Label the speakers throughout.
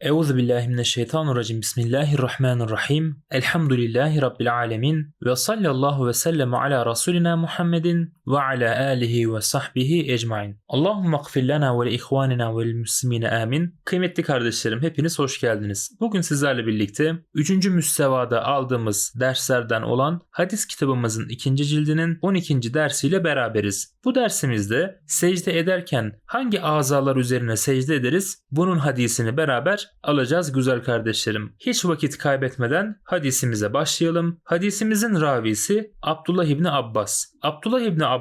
Speaker 1: Euzu billahi mineşşeytanirracim. Bismillahirrahmanirrahim. Elhamdülillahi rabbil alamin ve sallallahu ve sellem ala rasulina Muhammedin ala alihi ve sahbihi ecmaîn. Allahumme gfir lana ve li ve muslimine amin. Kıymetli kardeşlerim hepiniz hoş geldiniz. Bugün sizlerle birlikte 3. müstevada aldığımız derslerden olan hadis kitabımızın 2. cildinin 12. dersiyle beraberiz. Bu dersimizde secde ederken hangi azalar üzerine secde ederiz? Bunun hadisini beraber alacağız güzel kardeşlerim. Hiç vakit kaybetmeden hadisimize başlayalım. Hadisimizin ravisi Abdullah İbni Abbas. Abdullah İbni Abbas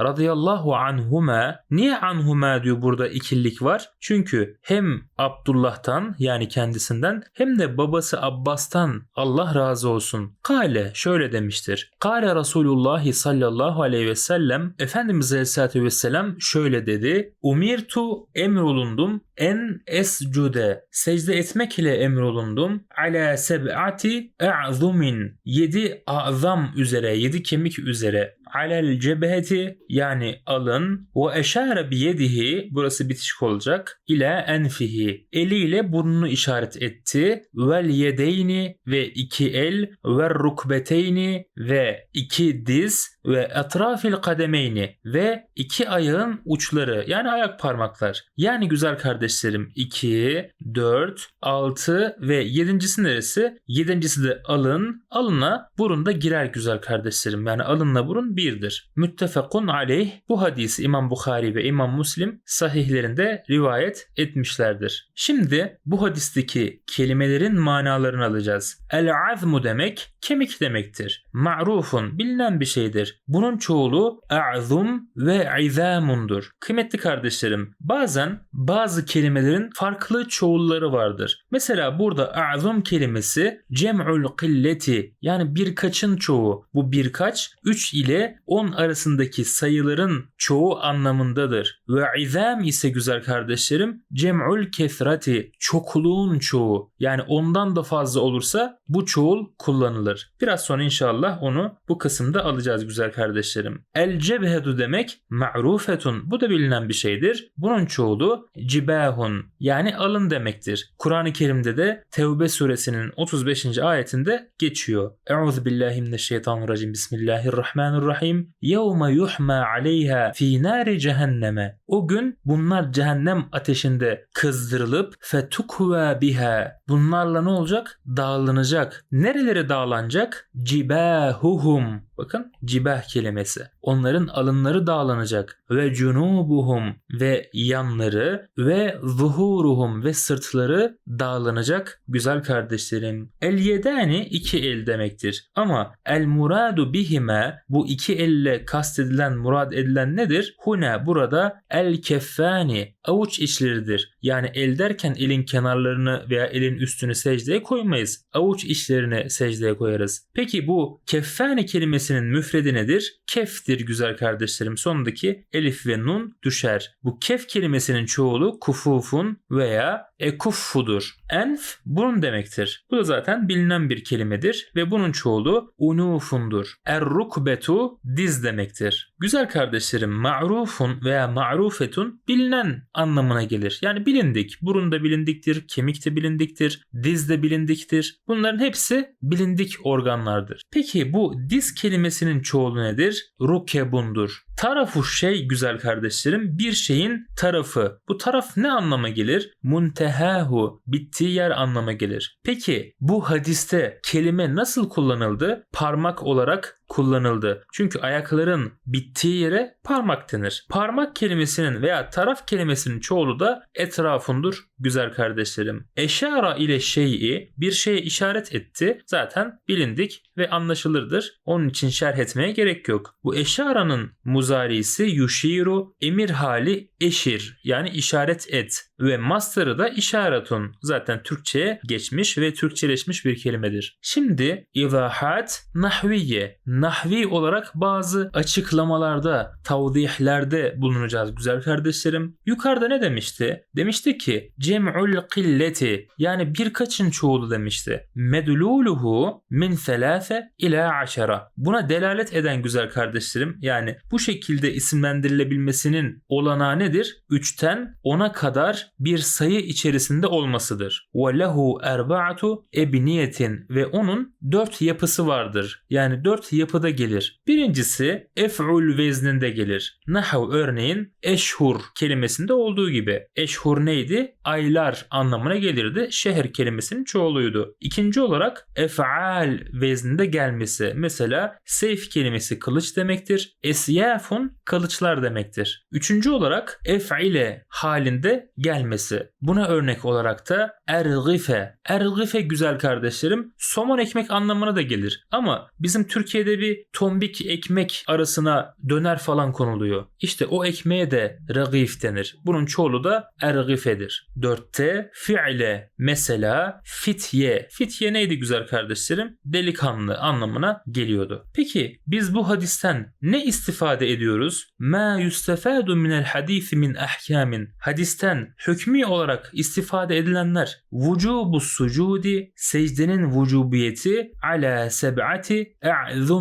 Speaker 1: radıyallahu anhuma niye anhuma diyor burada ikillik var? Çünkü hem Abdullah'tan yani kendisinden hem de babası Abbas'tan Allah razı olsun. Kale şöyle demiştir. Kale Resulullah sallallahu aleyhi ve sellem Efendimiz aleyhissalatü vesselam şöyle dedi. Umirtu emrolundum en escude secde etmek ile emrolundum ala seb'ati a'zumin yedi azam üzere yedi kemik üzere alel cebheti yani alın ve eşare biyedihi burası bitişik olacak ila enfihi. Eliyle burnunu işaret etti. Vel yedeyni ve iki el ve rukbeteyni ve iki diz ve etrafil kademeyni ve iki ayağın uçları yani ayak parmaklar. Yani güzel kardeşlerim 2, 4, 6 ve yedincisi neresi? Yedincisi de alın. Alına burun da girer güzel kardeşlerim. Yani alınla burun birdir. Müttefekun aleyh bu hadisi İmam Bukhari ve İmam Muslim sahihlerinde rivayet etmişlerdir. Şimdi bu hadisteki kelimelerin manalarını alacağız. El-azmu demek kemik demektir. Ma'rufun bilinen bir şeydir. Bunun çoğulu a'zum ve izamundur. Kıymetli kardeşlerim bazen bazı kelimelerin farklı çoğulları vardır. Mesela burada a'zum kelimesi cem'ul killeti yani birkaçın çoğu. Bu birkaç 3 ile 10 arasındaki sayıların çoğu anlamındadır. Ve izam ise güzel kardeşlerim cem'ul kesrati çokluğun çoğu. Yani ondan da fazla olursa bu çoğul kullanılır. Biraz sonra inşallah onu bu kısımda alacağız güzel kardeşlerim. El cebhedu demek ma'rufetun. Bu da bilinen bir şeydir. Bunun çoğulu cibahun yani alın demektir. Kur'an-ı Kerim'de de Tevbe suresinin 35. ayetinde geçiyor. Euzu billahi mineşşeytanirracim. Bismillahirrahmanirrahim. Yevme yuhma aleyha fi nari cehenneme. O gün bunlar cehennem ateşinde kızdırılıp fetukva biha. Bunlarla ne olacak? Dağlanacak. Nerelere dağlanacak? Cibahuhum. Bakın cibah kelimesi. Onların alınları dağlanacak. Ve cunubuhum ve yanları ve zuhuruhum ve sırtları dağlanacak güzel kardeşlerim. El yedani iki el demektir. Ama el muradu bihime bu iki elle kastedilen murad edilen nedir? Hune burada el keffani avuç içleridir. Yani el derken elin kenarlarını veya elin üstünü secdeye koymayız. Avuç içlerini secdeye koyarız. Peki bu keffani kelimesinin müfredi nedir? Keftir güzel kardeşlerim. Sondaki elif ve nun düşer. Bu kef kelimesinin çoğulu kufufun veya ekuffudur. Enf burun demektir. Bu da zaten bilinen bir kelimedir ve bunun çoğulu unufundur. Er-rukbetu diz demektir. Güzel kardeşlerim ma'rufun veya ma'rufetun bilinen anlamına gelir. Yani bilindik. Burun da bilindiktir, kemik de bilindiktir, diz de bilindiktir. Bunların hepsi bilindik organlardır. Peki bu diz kelimesinin çoğulu nedir? Rukebundur. Tarafu şey güzel kardeşlerim bir şeyin tarafı. Bu taraf ne anlama gelir? Muntehahu bittiği yer anlama gelir. Peki bu hadiste kelime nasıl kullanıldı? Parmak olarak kullanıldı. Çünkü ayakların bittiği yere parmak denir. Parmak kelimesinin veya taraf kelimesinin çoğulu da etrafındır güzel kardeşlerim. Eşara ile şeyi bir şeye işaret etti. Zaten bilindik ve anlaşılırdır. Onun için şerh etmeye gerek yok. Bu eşaranın muzarisi yuşiru emir hali eşir yani işaret et ve master'ı da işaretun. Zaten Türkçe'ye geçmiş ve Türkçeleşmiş bir kelimedir. Şimdi izahat nahviye nahvi olarak bazı açıklamalarda, tavdihlerde bulunacağız güzel kardeşlerim. Yukarıda ne demişti? Demişti ki cem'ul qilleti yani birkaçın çoğulu demişti. Medluluhu min selase ila aşara. Buna delalet eden güzel kardeşlerim yani bu şekilde isimlendirilebilmesinin olanağı nedir? 3'ten 10'a kadar bir sayı içerisinde olmasıdır. Ve lehu erba'atu ebniyetin ve onun dört yapısı vardır. Yani dört yapıda gelir. Birincisi ef'ul vezninde gelir. Nahav örneğin eşhur kelimesinde olduğu gibi. Eşhur neydi? Aylar anlamına gelirdi. Şehir kelimesinin çoğuluydu. İkinci olarak ef'al vezninde gelmesi. Mesela seyf kelimesi kılıç demektir. Esyafun kılıçlar demektir. Üçüncü olarak ef'ile halinde gelmesi. Buna örnek olarak da ergife. Ergife güzel kardeşlerim somon ekmek anlamına da gelir. Ama bizim Türkiye'de bir tombik ekmek arasına döner falan konuluyor. İşte o ekmeğe de ragif denir. Bunun çoğulu da ergifedir. Dörtte fiile mesela fitye. Fitye neydi güzel kardeşlerim? Delikanlı anlamına geliyordu. Peki biz bu hadisten ne istifade ediyoruz? Ma yustefadu minel hadisi min ahkamin. Hadisten hükmü olarak istifade edilenler vücubu sucudi secdenin vücubiyeti ala seb'ati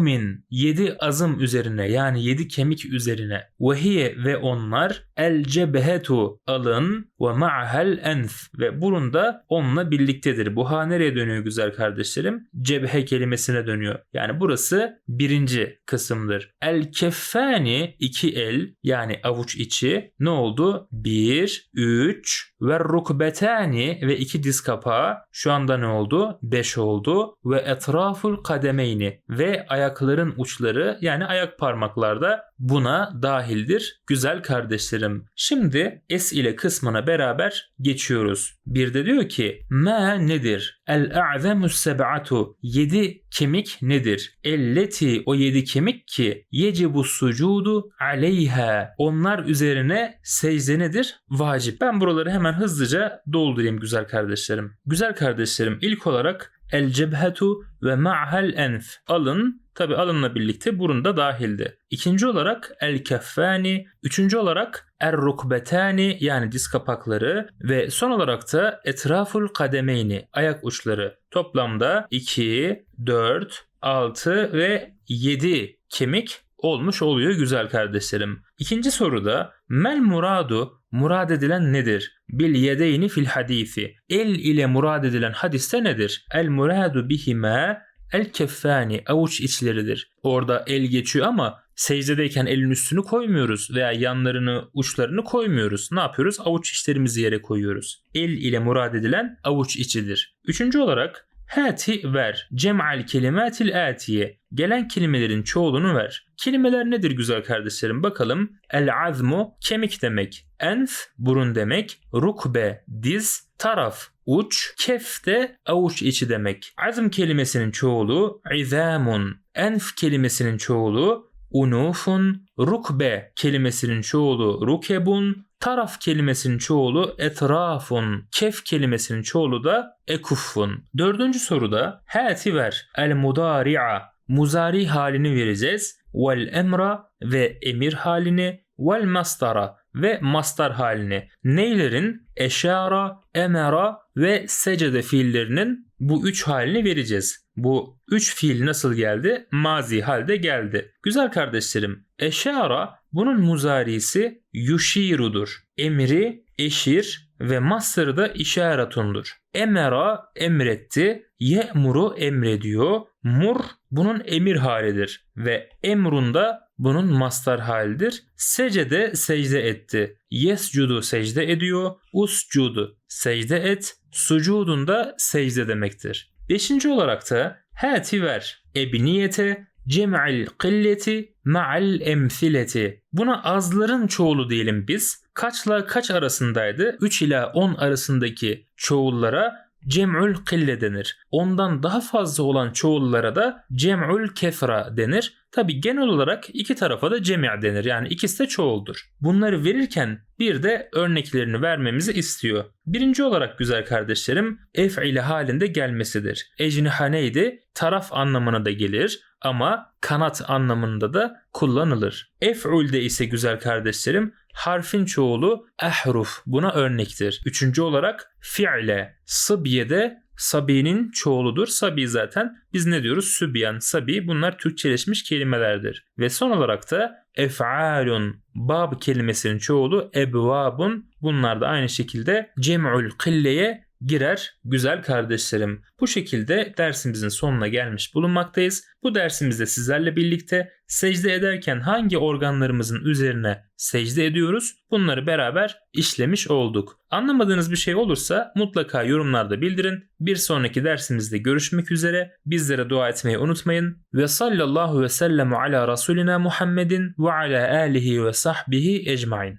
Speaker 1: a'zumin yedi azım üzerine yani yedi kemik üzerine ve hiye ve onlar el cebhetu alın ve ma'hel enf ve burunda onunla birliktedir. Bu ha nereye dönüyor güzel kardeşlerim? Cebhe kelimesine dönüyor. Yani burası birinci kısımdır. El keffani iki el yani avuç içi ne oldu? Bir, üç ve rukbetani ve iki diz kapağı şu anda ne oldu? Beş oldu ve etraful kademeyni ve ayakların uçları yani ayak parmaklarda buna dahildir. Güzel kardeşlerim. Şimdi es ile kısmına beraber geçiyoruz. Bir de diyor ki ma nedir? El a'zamus seb'atu. Yedi kemik nedir? Elleti o yedi kemik ki yecibu sucudu aleyha. Onlar üzerine secde nedir? Vacip. Ben buraları hemen hızlıca doldurayım güzel kardeşlerim. Güzel kardeşlerim ilk olarak el cebhetu ve ma'hel enf. Alın tabi alınla birlikte burun da dahildi. İkinci olarak el keffani. Üçüncü olarak er rukbetani yani diz kapakları ve son olarak da etraful kademeyni ayak uçları. Toplamda 2, 4, 6 ve 7 kemik olmuş oluyor güzel kardeşlerim. İkinci soruda mel muradu murad edilen nedir? Bil yedeyni fil hadisi. El ile murad edilen hadiste nedir? El muradu bihima el keffani avuç içleridir. Orada el geçiyor ama secdedeyken elin üstünü koymuyoruz veya yanlarını uçlarını koymuyoruz. Ne yapıyoruz? Avuç içlerimizi yere koyuyoruz. El ile murad edilen avuç içidir. Üçüncü olarak Hati ver. Cem'al kelimatil atiye. Gelen kelimelerin çoğulunu ver. Kelimeler nedir güzel kardeşlerim? Bakalım. El azmu kemik demek. Enf burun demek. Rukbe diz. Taraf uç. Kef de avuç içi demek. Azm kelimesinin çoğulu izamun. Enf kelimesinin çoğulu unufun. Rukbe kelimesinin çoğulu rukebun. Taraf kelimesinin çoğulu etrafun. Kef kelimesinin çoğulu da ekuffun. Dördüncü soruda hati ver. El mudari'a. Muzari halini vereceğiz. Vel emra ve emir halini. Vel mastara ve mastar halini. Neylerin? Eşara, emera ve secede fiillerinin bu üç halini vereceğiz. Bu üç fiil nasıl geldi? Mazi halde geldi. Güzel kardeşlerim, eşara bunun muzarisi yuşirudur. Emri, eşir ve mastarı da işaretundur. Emera emretti, ye'muru emrediyor. Mur bunun emir halidir ve emrunda bunun mastar halidir. Secde secde etti. Yescudu secde ediyor. Uscudu secde et. Sucudunda secde demektir. Beşinci olarak da hati ver. Ebniyete cem'il killeti ma'al emsileti. Buna azların çoğulu diyelim biz. Kaçla kaç arasındaydı? 3 ila 10 arasındaki çoğullara cem'ül kille denir. Ondan daha fazla olan çoğullara da cem'ül kefra denir. Tabi genel olarak iki tarafa da cemi' denir. Yani ikisi de çoğuldur. Bunları verirken bir de örneklerini vermemizi istiyor. Birinci olarak güzel kardeşlerim ef'ile halinde gelmesidir. Ecnihaneydi taraf anlamına da gelir ama kanat anlamında da kullanılır. Ef'ulde ise güzel kardeşlerim harfin çoğulu ehruf buna örnektir. Üçüncü olarak fi'le sıbyede Sabi'nin çoğuludur. Sabi zaten biz ne diyoruz? Sübyan, sabi bunlar Türkçeleşmiş kelimelerdir. Ve son olarak da ef'alun bab kelimesinin çoğulu ebvabun bunlar da aynı şekilde cem'ül killeye girer güzel kardeşlerim. Bu şekilde dersimizin sonuna gelmiş bulunmaktayız. Bu dersimizde sizlerle birlikte secde ederken hangi organlarımızın üzerine secde ediyoruz? Bunları beraber işlemiş olduk. Anlamadığınız bir şey olursa mutlaka yorumlarda bildirin. Bir sonraki dersimizde görüşmek üzere. Bizlere dua etmeyi unutmayın. Ve sallallahu ve sellem ala Resulina Muhammedin ve ala alihi ve sahbihi ecmain.